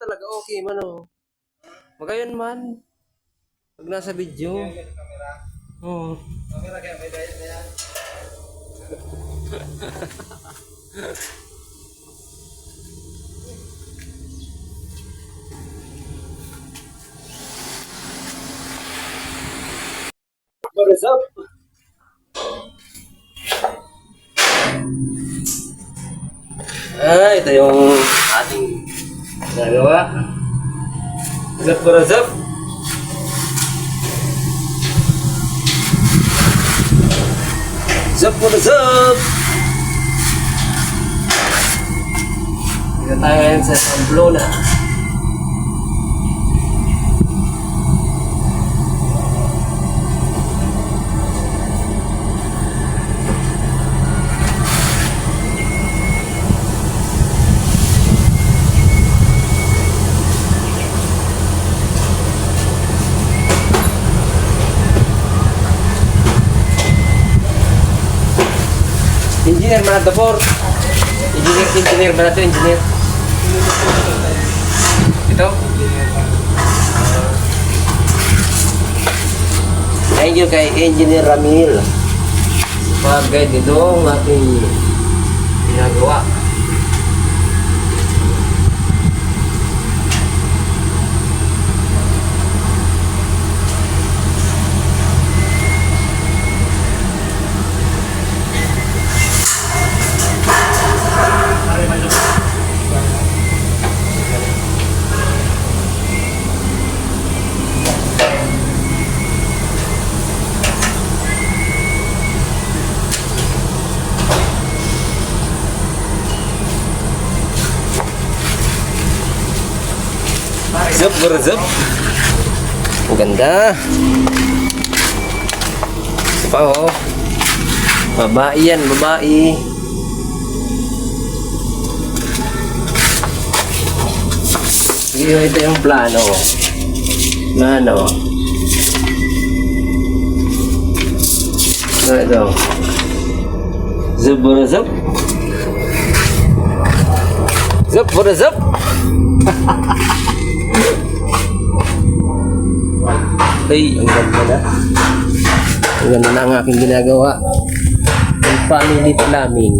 talaga okay man oh. Magayon man. Pag nasa video. Oo. Camera kaya may diet na yan. What is up? Ah, ito yung ating ginagawa. Zap ko na zap. Zap ko na zap. Dito tayo ngayon sa Pamplona. Engineer mana Dapur? Engineer, engineer mana tuh engineer? Itu? Thank you kay Engineer Ramil. Sebagai dito ang ating ginagawa. Zup, berzup. Ang ganda. Ito pa oh. Babae yan, babae. Ito yung plano. Plano. Ito, ito. Zup, berzup. Zup, berzup. Ay, ang ganda na. Ang ganda na ang aking ginagawa. Ang family plumbing.